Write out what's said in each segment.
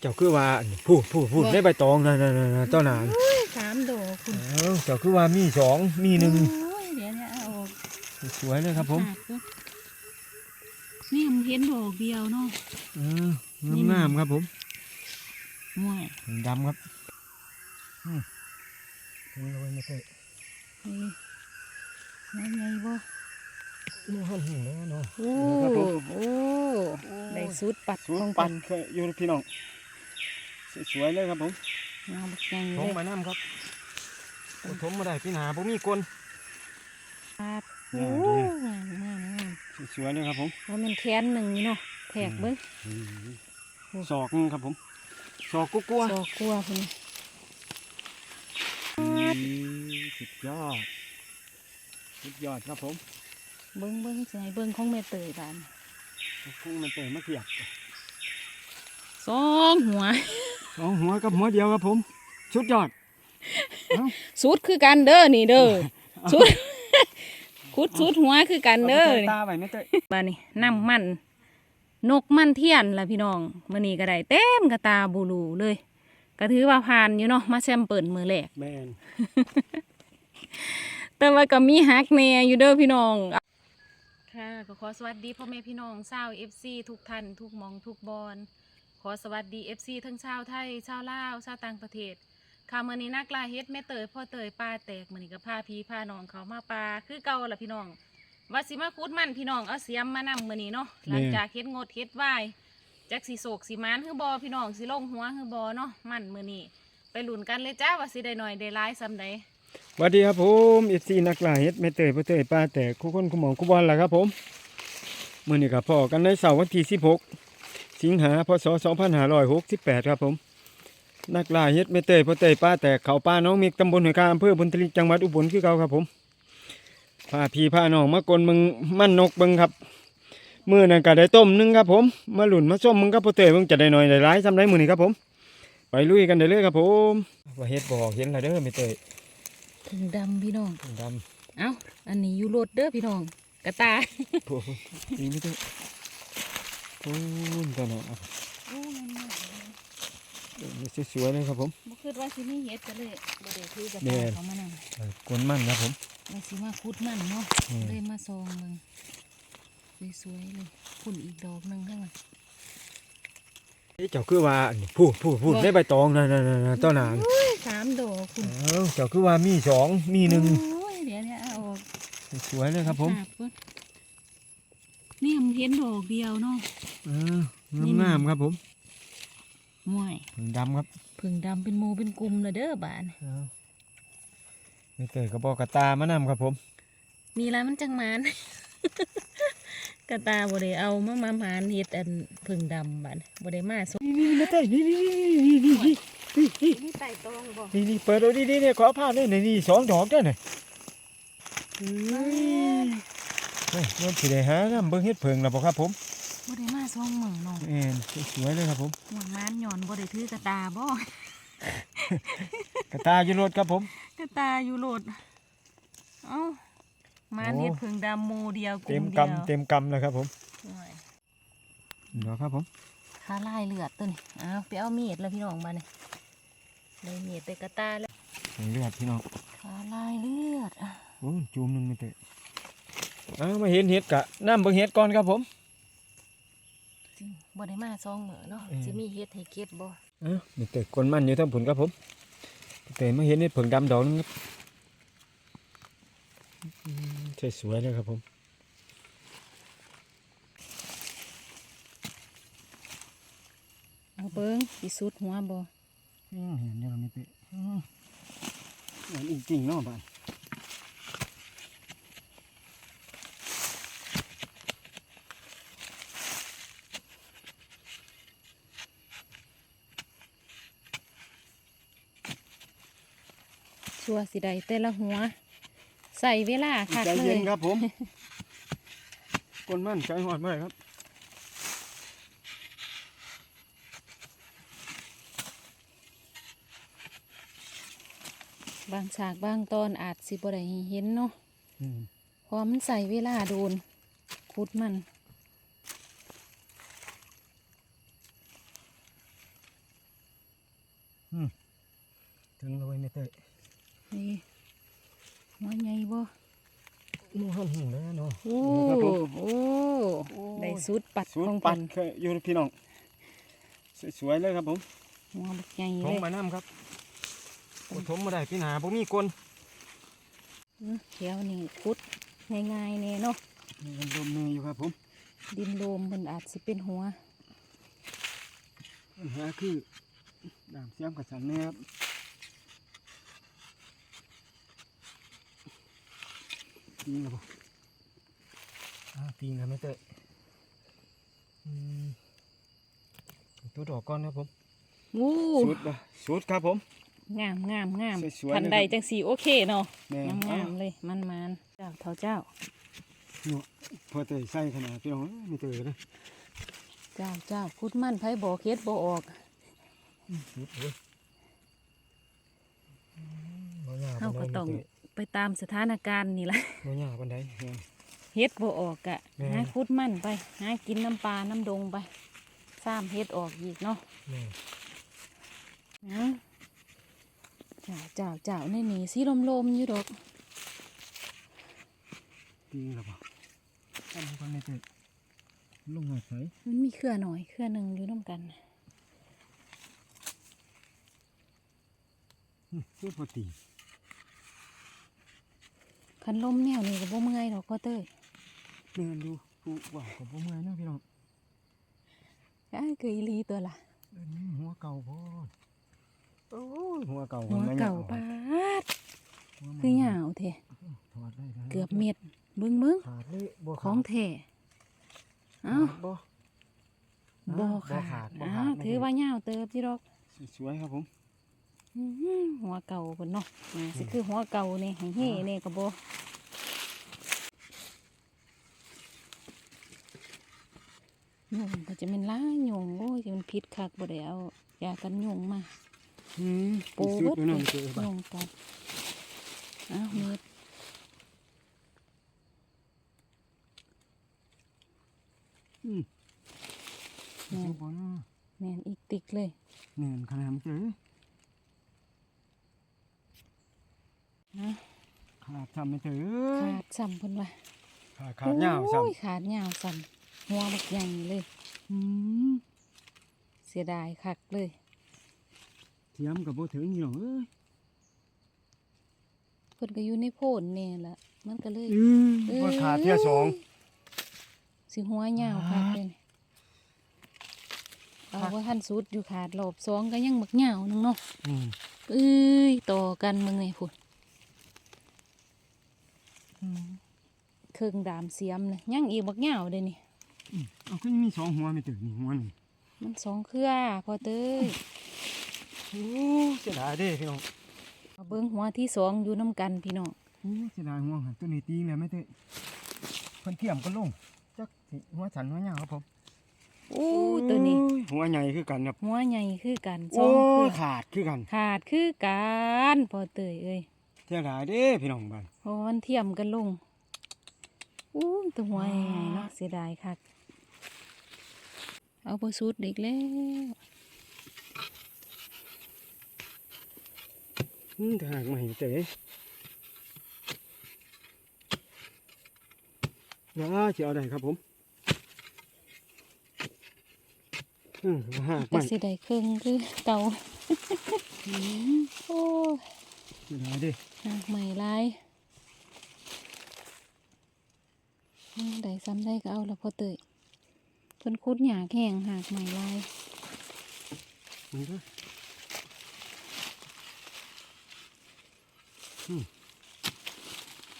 เจ้าคือว่าอันนี้พูดพูดพูดได้ใบตองนั่นนั่นนั่นต้นนานสามดอกคุณเอ้าเจ้าคือว่ามีสองมีหนึ่งโอ้ยเดี๋ยวเนี่ยเอาออกสวยเลยครับผมขาดก่อนนี่มันเห็นดอกเดียวเนาะเอองามๆครับผมห่วยดำครับอืมถึงแล้วไม่ใช่นี่น้ำใหญ่บ่นี่ห้องหิ่งแล้วเนาะ โอ้ครับผมโอ้ได้สุดปัดของปัปัดนเคยอยู่พี่น้อง สวยๆเลยครับผมงามบักใหญ่ทเลงยมาน้ำครับบ่ทมมาได้พี่หนาผมมีกลครับงาโอ้มดีงามงามงามสวยๆเลยครับผมว่ามันแค้นหนึ่งนี่เนาะแทกเบิ้งศอกหนึ่งครับผมศอกกลัวซอกกลัวพุ่นๆสุดยอดสุดยอดครับผมเบิ้งเบิ้งสิให้เบิ้งของแม่เตยบานพุ่งมันเตะมาเกียบสองหัว สองหัวกับหัวเดียวครับผมสุดยอดเอ้าสุดคือกันเด้อนี่เด้อสุดคุดสุดหัวคือกันเด้อเอาไปนี่ใส่ตาไว้ไม่เตะบ้านนี้น้ำมันนกมันเทียนล่ะพี่น้องมื้อนี้ก็ได้เต็มกระตาบูรูเลย ก็ถือว่าผ่านอยู่เนาะมาแซมเปิดมือแรกแมนแต่ว่าก็มีฮักแน่อยู่เด้อพี่น้องค่ะก็ขอสวัสดีพ่อแม่พี่น้องชาว FC ทุกท่านทุกหมองทุกบอนข อสวัสดี FC ทั้งชาวไทยชาวลาวชาวต่างประเทศค่ะมื้อนี้นักลาเฮ็ดแม่เตยพ่อเตยปลาแตกมื้อนี้ก็พาพี่พาน้องเขามาปลาคือเก่าล่ะพี่น้องว่าสิมาคุดมันพี่น้องเอาเสียมมานำมื้อนี้เนาะหลังจากเฮ็ดงดเฮ็ดไหวายจักสิโศกสิมานคือบอพี่น้องสิลงหัวคือบอเนาะมันมื้อนี้ไปลุ้นกันเลยจ้าว่าสิได้หน่อยได้หลายซำใดสวัสดีครับผมเอฟซีนักล่าเฮ็ดไม่เตยไม่เตยป้าแต่คู่คนคู่หมองคู่บอลล่ะครับผมมื่อนี้กับพ่อกันในเสาร์วันที่16 สิงหาพศ 2568 ครับผม นักล่าเฮ็ดไม่เตยไม่เตยป้าแต่เขาป้าน้องมิกตำบลหอยคาอำเภอบุญทลิกจังหวัดอุบลคือเก่าครับผมพาพี่พาน้องมากลมึงมันนกเบิงครับมื้อนั้นก็ได้ต้มหนึงครับผม มาหลุนมาส้มมึงกับพ่อเตยมึงจะได้หน่อยได้หลายซ้ำได้มื้อนี้ครับผม ไปลุยกันได้เลยครับผมว่าเฮ็ดบอกเห็นแล้วเด้อไม่เตยถึงดำพี่น้องดเอ้าอันนี้อยู่รถเด้อพี่น้องกระตายำโอ้โหนี่ไม่ได้โอ้ยตัวหนาโอ้มันมานี่สวยๆเลยครับผมบ่คิดว่าสิมีเฮ็ดกันเลยบ่ได้ถือกระแม่ตายนเขามานำเออกวนมันครับผม ว่าสิมาคุดมันเนาะอืม เลยมาซองเบิ่งสวยๆเลยพุ่นอีกดอกหนึงข้างหลัง เอ๊ะเจ้าคือว่าอันนี้พูดพูดพูดได้ใบตองนั่นนั่นนั่นต้นนานโอ้ยสามดอกคุณเอ้าเจ้าคือว่ามีสองมีหนึ่งโอ้ยเดี๋ยวเนี่ยเอาออกสวยเลยครับผมขาดก่อน นี่มันเห็นดอกเดียวเนาะเอองามๆครับผมห่วยผึ่งดำครับผึ่งดำเป็นโมเป็นกลุ่มเลยเด้อบานเอ้าไม่เตยกระบอกกระตามานำครับผมนี่ละมันจังหมานกระตาบ่ได้เอามามาหานเฮ็ดอันผึ่งดำบานบ่ได้มาสมนี่นี่ไม่เตยนี่นี่นี่นี่นี่นี่นี่นี่ไต่ตองบ่นี่นี่เปิดดูดินี่ขอภาพด้วยนี่นี่สองดอกด้วยนี่ เฮ้ยมันสิได้หาน้ำเบิ่งเฮ็ดเพิงแล้วบ่ครับผมบ่ได้มาสองมื้อเนาะเอ็นสวยเลยครับผมหัวมานหย่อนบ่ได้ถือกระตาบ่กระตายอยู่รถครับผม กระตาอยู่โลดเอ้ามานโอ้เฮ็ดผึ่งดำโมเดียวกเต็ลุ่มมเดียวกำเต็มกำเลยครับผมโอ้ยเดี๋ยวครับผมขาลายเลือดตัวนี้อ้าวไปเอามีดแล้วพี่น้องบานนี่เลยมีดไปกระตาแล้วเลือดพี่น้องขาลายเลือดอะโอ้ยจูมหนึงไม่เตะ เอามาเห็นเห็ดกะน้ำเบิ่งเห็ดก่อนครับผมจริงบ่ได้มาสองมื้อเนาะเออสิมีเฮ็ดให้เก็บบ่เอ้าไม่เตะกวนมันอยู่ทั้งผุนครับผมเตะมาเห็นเห็ดเผิงดำดอกนึงครับอืมสวยๆเลยครับผมเอาเบิ่งสิสุดหัวบ่อืมเห็นเนี่ยเราไม่เตะอืมเหมือนจริงๆเนาะบ้าน ชัวร์สิได้แต่ละหัว ใส่เวลาคักใจเลเย็ยนครับผมกวนมันใจหอดเมื่อไหร่ครับบางฉากบางตอนอาจสิบ่ได้เห็นเนาะอืมเพอมันใส่เวลาโดนคุดมัน ถึงเลยไม่เตย นี่หัวใหญ่บ่มูหันหินแล้วเนาะโอ้ครับผมโอ้ได้สุดปัดสูตขรองปัปัดนเคยอยู่พี่น้องสวยๆเลยครับผมหัวบักใหญ่ทเลงยมาน้ำครับโอ้ทมมาได้พี่หนาผมมีกลอื้อเขียวนี่คุดง่ายๆแน่เนาะมีลมเมยอยู่ครับผม ดินโลมมันอาจสิเป็นหัวปัญหาคือดามเสียมกับสันแม่ครับ ปีนกับผมอ่าปีนกับไม่เตยอืมตัวดอกก้อนครับผมโอ้สุดบ่สุดครับผม งามงามงามสวยๆทันใดเลยครับจังสีโอเคเนาะแม่งามอ้างามเลยมันมันเจ้าเท่าเจ้าเนาะพอเตยใส่ขนาดพี่น้องเอ้ยไม่เตยนะเจ้าเจ้าคุดมันไผบ่เคสบ่ออกสุดเลยอืมบ่ยากเฮาปานใดก็ต้อง ไม่เยไปตามสถานการณ์นี่ล่ะบ่ยากปานใดแม่นเฮ็ดบ่ออกกะแม่หาคุดมันไปหากินน้ำปลาน้ำดงไปซ้ำเฮ็ดออกอีกเนาะแม่นะเจ้าเจ้าเจ้าในนี่สีลมๆอยู่ดอกปีนแล้วบ่ทำกันไม่เตยลงหาใส่มันมีเครือหน่อยเครือหนึ่งอยู่น้ำกันสุดพอตี คันลมแนวนี่ก็บ่เมื่อยดอกก็เต้ยแม่นดูผู้ว่าก็บ่เมื่อยเนาะพี่น้องอ้ายเกยอีหลีตัวล่ะเอิ้นหัวเก่าโพดโอ้ยหัวเก่าหัวมันเก่ายวปาดหัวมันคือหยาวแท้ถอดได้ได้เกือบเม็ดเบิ่งเบิ่งขาดเลยบ่ของขาดแท้เอ้าขาดบ่บ่บ่ขาขาดดบ่อ้าขาดวถือว่าหยาวเติบจิดอกสวยๆครับผมอื้อ หือหัวเก่าเพิ่นเนาะอ่าสิคือหัวเก่านี่ให้เฮ่นี่ก็บ่ยุงก็จะเป็นล้ายยุงโอ้ยจะมันพิษคักบ่ได้เอายากันยุงมาอืมปูสุเบิดดเลยเลเนาะยเจอบ่ยุงกัดอ้าวเม็ดอืมแม่นบ่เนาะแม่นอีกติกเลยแม่นขนาดมันเจอ นะ ขาดทำไม่เจอขาดซ้ำเพิ่นว่าขาดขาดยาวซ้โอ้ยขาดยาวซ้ำหัวบักใหญ่เลยำอืมเสียดายคักเลยเทียมกับโบถึงอยู่หรอกเอ้ยเพิ่นก็อยู่ในโพนนี่ละมันก็เลยอืมว่าขาดเทียสองสิหัวยาวคักเลยนี่เอาคักว่าท่านสุดอยู่ขาดรอบสองก็ยังบักยาวนึงเนาะอืมเอ้ยต่อกันมึงไงพุ่น เครื่องดามเสียมเลยยังอีกบักยาวเลยนี่อืมเอาก็ยังมีสองหัวไม่ถึงนี่หัวหนึ่งมันสองเครือพอเต้ยโอ้เสียดายเด้พี่น้องเอาเบิ้งหัวที่สองอยู่น้ำกันพี่น้องโอ้เสียดายหัวหันตัวนี้ตีแล้วไม่เตะเพิ่นเทียมก็ลงจักสิหัวสันหัวยาวครับผมโอ้ยตัวนี้โอ้ยหัวใหญ่คือกันครับหัวใหญ่คือกันสโอ้องเครืยอขาดคือกัน ขาดคือกันพอเตยเอ้ย เสียดายเด้พี่น้องบ้านเพราะมันเทียมกันลงอู้ตัวหัวใหญ่ๆเนาะเสียดายคักเอาไปสูดอีกแล้วอืมถ้าหากมาเห็นเตะอย่าจะเอาได้ครับผมอืมหากก็ไม่สิได้ครึ่งคือเก่าโอ้ ยเสียดายเด้หากใหม่ลายอืมได้ซ้ำได้ก็เอาแล้วพอเตยเพิ่นคุดหยาแข็งหากใหม่ลายนี่ก็อืม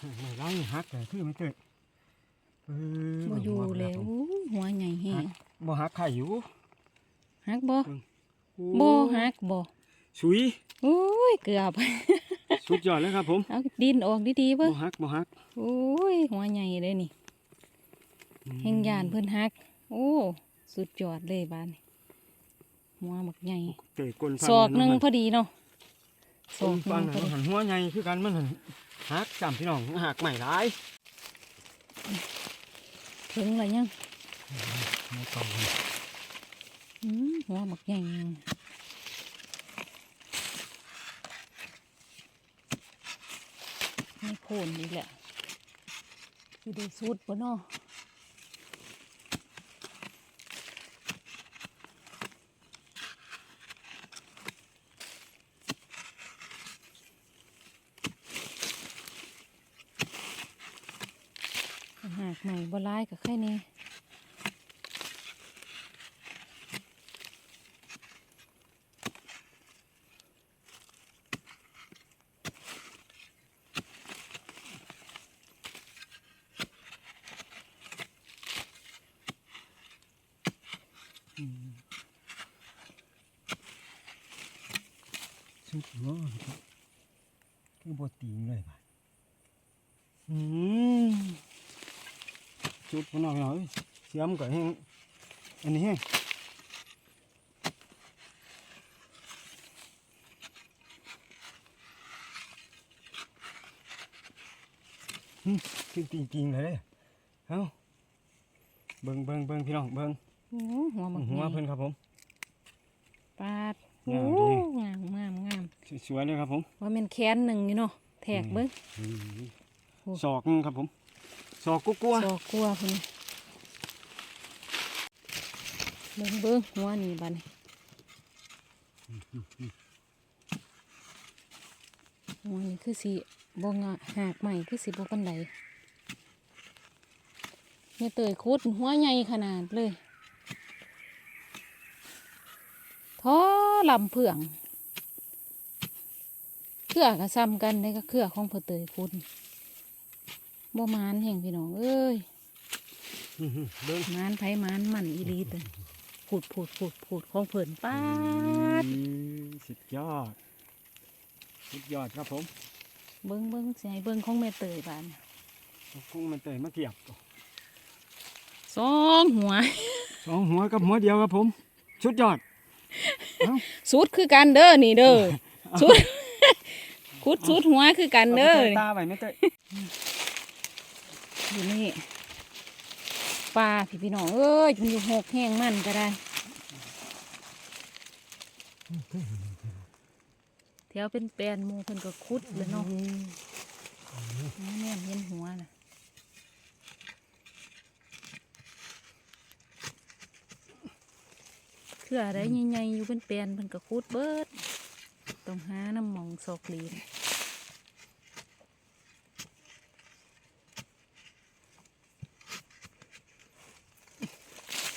หากไม่ร้ายหักแต่คือไม่เตะเออบ่อยู่หักแล้วครับผมอู้หัวใหญ่แห้งบ่หักไข่อยู่หักบ่โอ้บ่หักบ่สุยโอ้ยเกือบ สุดยอดเลยครับผมเอาดินออกดีๆเบิ่บ่งหักบ่หักโอ้ยหัวใหญ่เลยนี่แห่งยานเพิ่นฮัก โอ้สุดยอดเลยบ้านนี่หัวบักใหญ่เตะกลนฟัศอกหนึ่งมัพอดีเนาะศกอลกนหฟันึ่งงพอมันดีหันหัวใหญ่คือกันมันหันหักจำพี่น้องหักใหม่ร้ายถึงแล้วยังหัวเก่าอืมหัวบักใหญ่ มีโพนอีกแหละสิได้สุดบ่เนาะหากใหม่บ่ร้ายกับแค่นี้ สุดเนาะคือบตีงเลยบ่ะอืม จุดพนอกหน่อยเสียมก็แห้งอันนี้แห้งอืมคือจริงๆเลยเด้อเอ้าเบิ่งเบิ่งเบิ่งพี่น้องเบิ่งโอ้หัวหมักหัวใหญ่เพิ่นครับผมปาดงามโอ้ดีงามงามงามสวยๆเลยครับผมว่าแมันแค้นหนึ่งนี่เนาะแทกเบิ้งอืมโอ้ศอกหนึ่งครับผมศ อกกุ๊กกัวซอกกลัวพุ่นเบิ้งเบิ้งหัวนี่บัดนี้หัวนี่คือสีบงะหากใหม่คือสีบปันไดแม่เตยคุดหัวใหญ่ขนาดเลยท้อลำเพื่องเครือกระซ้ำกันได้ก็เครือของพ่อเตยคุด บ่มานแห่งพี่น้องเอ้ยอื้อหือเบิ่งมานไผมานมันอีหลีเตยพูดพูดพูดพูดของเผินป้าดอืมสุดยอด สุดยอดครับผม เบิ้งเบิ้งสิให้เบิ้งของแม่เตยบานคงมันเตยมาเทียบสองหัวสองหัวกับหัวเดียวครับผม สุดยอดเอ้าสุดคือกันเด้อนี่เด้อสุดคุดสุดหัวคือกันเอาไปเด้อใส่ตาไว้ไม่เตยู่นี่ปลาพี่พี่น้องเอ้ยมันอยู่หกแห้งมันก็ได้แถวเป็นแปลนมูเพิ่นก็คุดเลยเนาะแม่เห็นหัวน่ะคืออะไรใหญ่ๆอยู่เป็นแปลนเพิ่นก็คุดเบิดต้องหาน้ำมองซอกลีน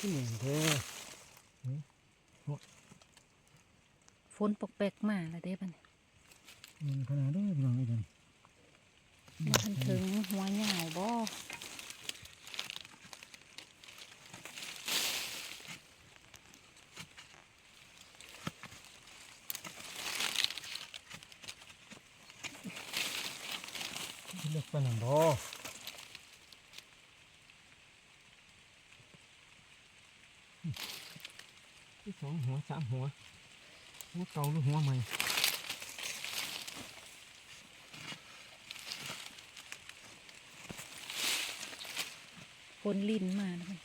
ที่หนึ่งเด้อฝนปกแปกมาแล้วเด้บัดนหนึ่งขนาดเด้อพี่น้องไอ้เดนมาทันถึงหัวเหยาวบ่เลือกไปหนังบ่ สองหัวสามหัว หัวเก่าหรือหัวใหม่ฝนลิ้นมาแล้วบัด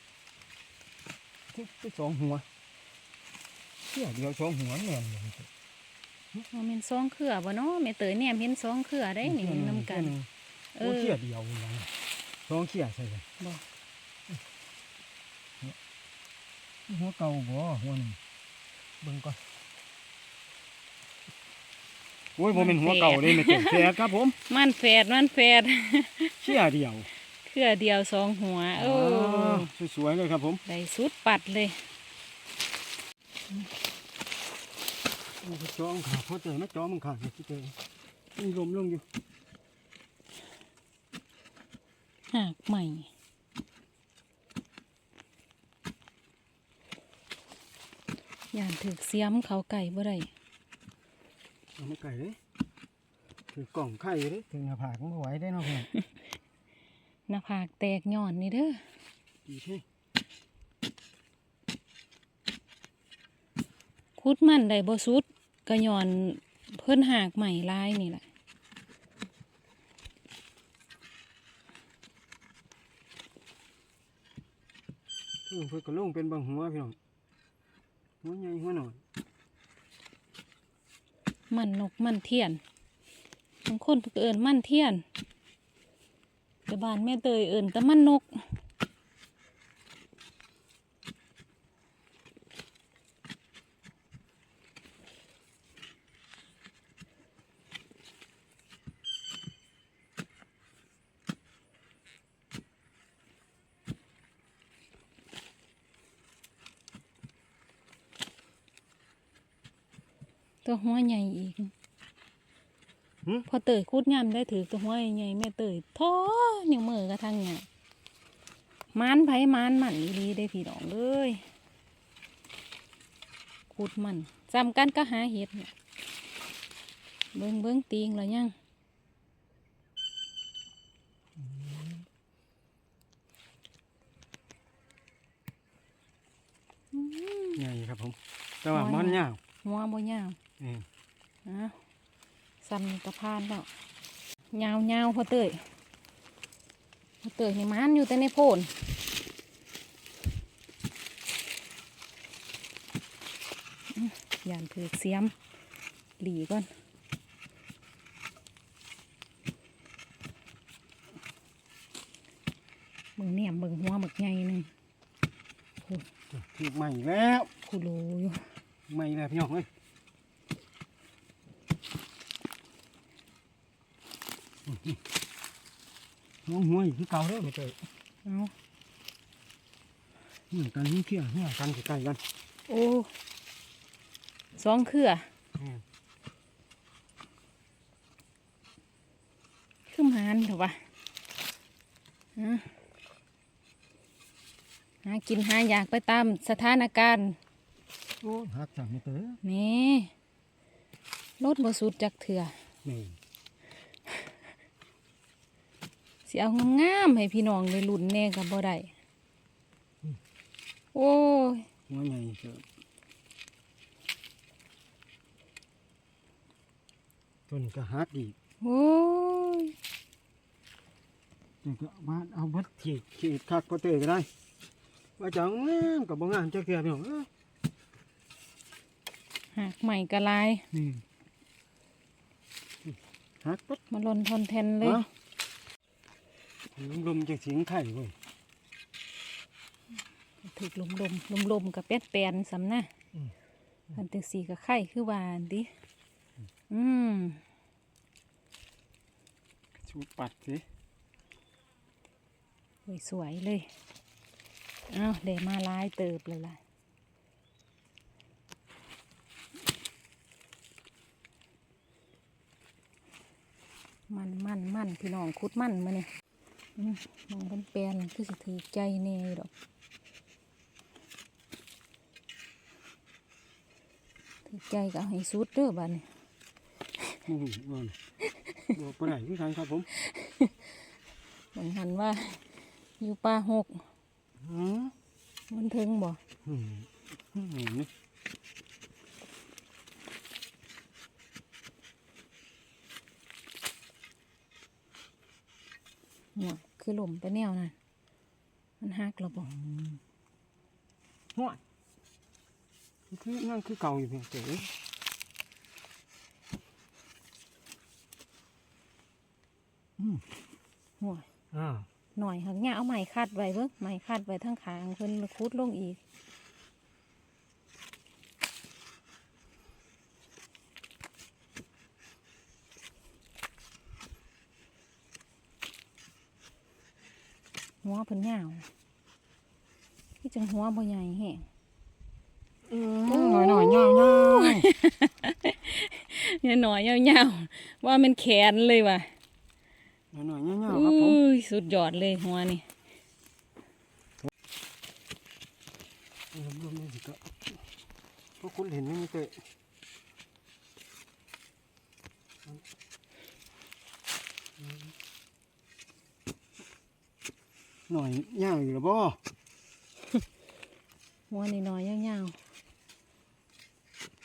ที่ที่สองหัวเที่ยเดียวสองหัวแม่นเลยมันเป็นซองเครือบ่เนาะแม่เตยแนมเห็นซองเครือได้นี่นำกัน เอโอ้อเที่ยเดียวนะสองเที่ยใช่เลยบ่หัวเก่าบ่หัวหนึ่ง เบิ่งก่อนโอ้ยผมเป็นหัวเก่าเลยไม่เต็มแฝดครับผมมันแฝดมันแฝดเที่ยเดียวเครือเดียวสองหัวโอ้าสวยๆเลยครับผมได้สุดปัดเลยโอ้ยจอมขาพอเจอมาจอมมันขาดที่เจอมีลมลงอยู่หากใหม่ ย่านถึกเสียมเขาไก่บ่ได้เอาไม่ไก่เลยถือกล่องไข่เลยถึงหน้าผากมันบ่ไหวได้เนาะเพื่อนหน้าผากแตกย่อนนี่เด้อดีเท่คุดมันได้บ่สุดก็ย่อนเพิ่นหากใหม่ลายนี่แหละเออเพื่นก็ลงเป็นบางหัวพี่น้องัวใหญ่หัวหน่อยมันนกมันเทียนบางคนเอิญมันเทียนแต่บ้านแม่เตยเอิญแต่มันนก ตัวหัวใหญ่อีกหึพอเตยคูดยำได้ถือตัวหัวใหญ่ๆแม่เตยท้อนิ้วมือกระทั่งเนี่ยมันไผมานมันอีหลีได้พี่น้องเลยคูดมันจำกันก็หาเห็ดเนี่ยเบิ้งเบิ้งตีงแล้วยังอืมใหญ่ครับผม แต่ว่าน้อยมันนะยาวหัวบ่ยาวเอออะซ้ำนี่กระพานแล้วยาวยาวๆพอเตยพอเตยนี่มันอยู่แต่ในโพนอื้อย่านถือเสียมหลีก่อนมึงเนี่ยมึงหัวหมึกใหญ่หนึ่งถูกใหม่แล้วคูรูอยู่ใหม่แล้วพี่น้องเอ้ย น้องหัวอีกคือเก่าเด้อไม่เจอเอาเหมือนกันนี่เที่ยงเนี่ยกันใกล้ๆกัน โอ้สองเครือเออขึ้นหานเถอะวะฮะหากินหาอยากไปตามสถานการณ์โอ้หักจากไม่เจอนี่รถบสุดจากเถื่อนี่ สิ เอางามๆให้พี่น้องได้ลุ่นแน่กับบ่ได้โอ้ยหัวใหญ่เจอต้นก็หักอีกโอ้ยนี่ก็มาเอาบัดขีดขีดคักก็เตะก็ได้ว่าจะเอางามกับบ่งามจักเทียพี่น้องเอ้ยหักใหม่กระลายนี่หักปั๊บมาลนทนแทนเลย อาลมๆจากเสียงไข่เว้ยถึกลมลมลมลมๆกับเป็ดแปนสำนะอันตึงสีกับไข่คือหวานดิอืมชูปัดสิโอ้ยสวยเลยอ้าวเดมาลายเติบเลยล่ะมันมันมันพี่น้องคุดมันมาเนี่ยอื มองเป็นแปลนคือสิถือใจแน่อยู่ดอกถือใจก็ให้สุดเด้อบ้านนี่บอกไปไหนคือกันครับผมบางหันว่า อยู่ป่าหกมันถึงบ่อืมอืมนี่หัว คือหล่มไปแนวน่ะ มันหักแล้วบ่ห้วยคือนั่นคือเก่าอยู่เพียงเจ๋ออืมหัวอ่าหน่อยหักเนี่ยเอาไม้คัดไว้เบิ่งไม้คัดไว้ทั้งขางเพิ่นมาคุดลงอีก หัวเพิ่นยาวที่จังหัวบ่ใหญ่แฮงอืมหน่อยหน่อยๆย่างย่างเนี่ยหน่อยยาวๆว่ามันแขนเลยว่ะหน่อยหน่อยๆย่างย่างครับผมอุ้ยสุดยอดเลยหัวนี่รวมๆนี่สิก็พวกคุณเห็นไหมนี่เตะ หน่อยย่างอยู่หรือบ่หัวนี่หน่อยยาว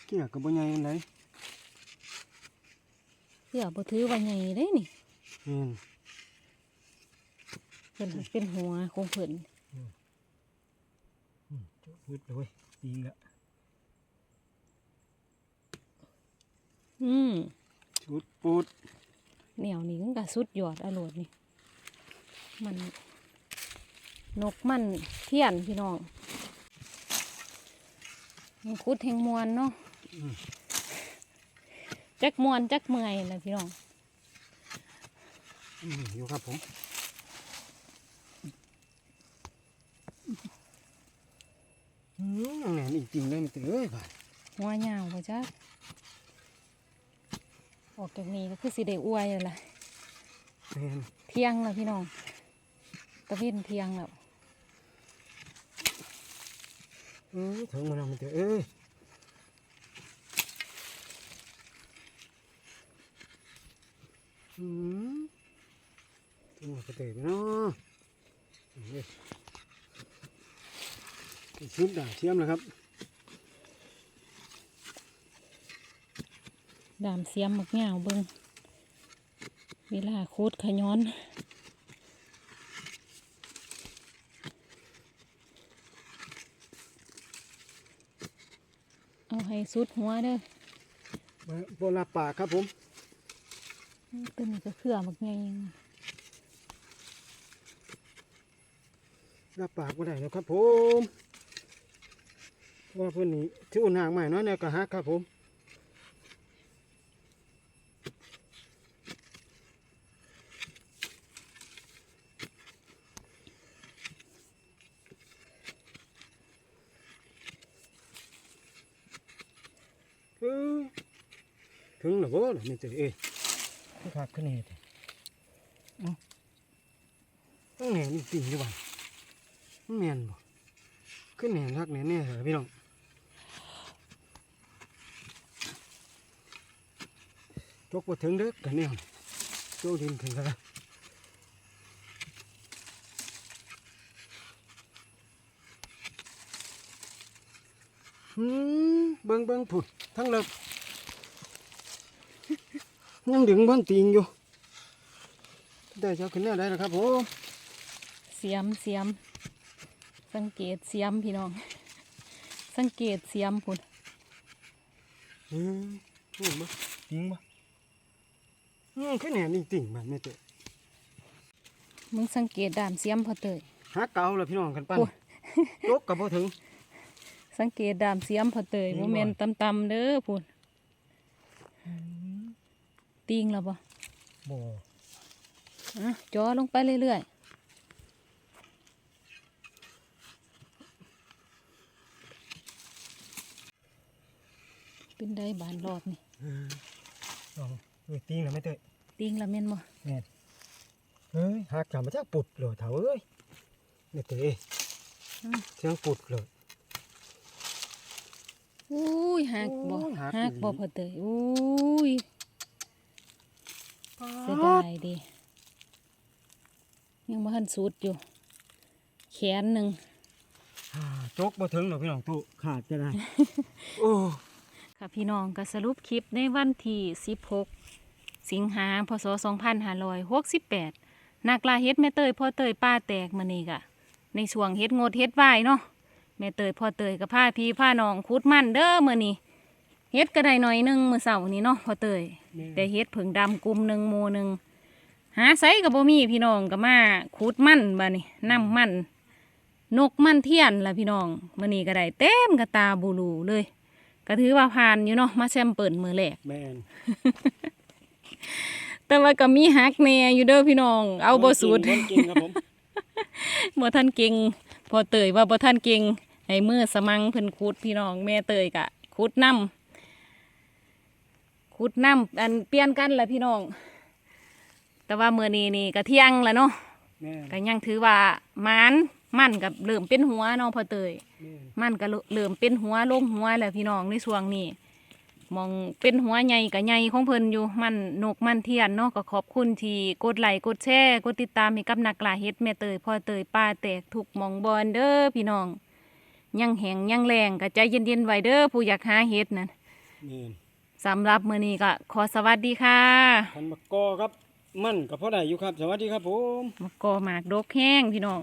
เกี่ยกับบ่ใหญ่ปานใดๆเพื่อบ่ถือว่าใหญ่เด้นี่อืมเพิ่นเป็นหัวของเพิ่นจุดพุดเลยจริงละอืมชุดปูดแนวนี้มันก็สุดยอดอร่อยนี่ มัน นกมันเทียนพี่น้องมันคุดแห่งมวนเนาะจักมวนจักเมื่อยนะพี่น้องอืมอยู่ครับผมอืมแหน่นี่จริงเลยไม่เตยเอ้ยบ่าหัวยาวป่ะจ๊ะออกจากนี้ก็คือสิได้อวยแล้วล่ะแม่นเที่ยงแล้วพี่น้องตะเวนเที่ยงแล้ว เออถึงมันเอาไม่เตยเอ้ยอืมถึงมันเตยไปเนาะเอาเว้ยไปชุดด่างเทียมแล้วครับดามเสียมหมักเหงาเบิงเวลาคูดขย้อน เอาให้ สุดหัวเด้อโบราณปากครับผมตัวนี้ก็เครือหมักไงรับปากก็ได้แล้วครับผมเพราะว่าเพื่อนนี้ที่อุ่นห่างใหม่น้อยแนวกระฮักครับผมเอ้ยถึ งหรือบ่ล่ะไม่เจอเอ้ยคือคักขึ้นนี่ติเอ้าต้องแหน่นี่ติ่งอยู่บ้านมันแม่นบ่ขึ้นแหน่ทักแหน่แน่เหรอพี่น้องจกบ่ถึงเด้อกันแนวนี่โจดินถึงกันละหืมเบิ่งเบิ่งผุดทั้งเลิบ ยังดึงบ้านติงอยู่ ได้เจ้าขึ้นแน่ได้แล้วครับผมเสียมเสียม สังเกตเสียมพี่น้อง สังเกตเสียมพุ่นอืมพูดมาจริงปะอืมขึ้นแหนนี่ติ่งมันไม่เตะมึงสังเกตดามเสียมพอเตยหาเกาเลยพี่น้องกันปั้นโอ้ยยกกับพอถึง สังเกตดามเสียมพอเตยนี่โมบ่เมนตำตำๆเด้อพุ่น ติงแล้วบ่บ่อะจ่อลงไปเรื่อยๆ เป็นได้บานรอบนี่ลองเอ้ยติ่งแล้วไม่เตะติงละเม่นบ่แม่นเฮ้ยหักจำมาจากปุดเลยเถาเอ้ยไม่เตะเสียงปุดเลยอุ้ยหักบ่โอ้ยหักหักบ่อีหลีพอเตยอุ้ย เสียดายเดิยังบ่ทันสุดอยู่ แขนหนึ่งอ่าจกบ่ถึงหรอกพี่น้องตู้ขาดจะได้โอ้ค่ะพี่น้องก็สรุปคลิปในวันที่16 สิงหาพศ 2568นักล่าเฮ็ดแม่เตยพ่อเตยป้าแตกมานี่กะในช่วงเฮ็ดงดเฮ็ดไหวายเนาะแม่เตยพ่อเตยกับผ้าพี่ผ้าน้องคุดมันเด้อมื้อนี้เฮ็ดก็ได้หน่อยหนึงมื้อเช้านี้เนาะพ่อเตย แต่เฮ็ดผึ่งดำกลุ่มหนึ่งหมู่หนึ่งหาไสกับบ่มีพี่น้องก็มาขุดมันบัดนี้น้ำมัน นกมันเทียนล่ะพี่น้องมื้อนี้ก็ได้เต็มกระตาบูรูเลย ก็ถือว่าผ่านอยู่เนาะมาแซมเปิลมือแรกแม่นแต่ว่าก็มีฮักแหน่อยู่เด้อพี่น้อง เอาบ่สุดคนเก่งครับผมบ่ทันเก่งพอเตยว่าบ่ทันเก่งให้มือสมังเพิ่นขุดพี่น้องแม่เตยกะขุดน้ำ ขุดน้ำอันเปลี่ยนกันแหละพี่น้อง แต่ว่ามื้อนี้นี่ก็เที่ยงแล้วเนาะแม่นก็ยังถือว่าหมานมันกับเริ่มเป็นหัวเนาะพอเตย แม่นมันก็เริ่มเป็นหัวลงหัวแล้วพี่น้องในช่วงนี้มองเป็นหัวใหญ่กับใหญ่ของเพิ่นอยู่มันนกมันเทียนเนาะก็ขอบคุณที่กดไลค์กดแชร์กดติดตามให้กับนักล่าเฮ็ดแม่เตยพ่อเตยป้าแตกทุกหมองบอลเด้อพี่น้องยังแหงยังแรงก็ใจเย็นๆไว้เด้อผู้อยากหาเฮ็ดนั่นแม่น สำหรับมื้อนี้ก็ขอสวัสดีค่ะพันมะกอครับ มันกับพ่อได้อยู่ครับ สวัสดีครับผม มะกอหมากดกแห้งพี่น้อง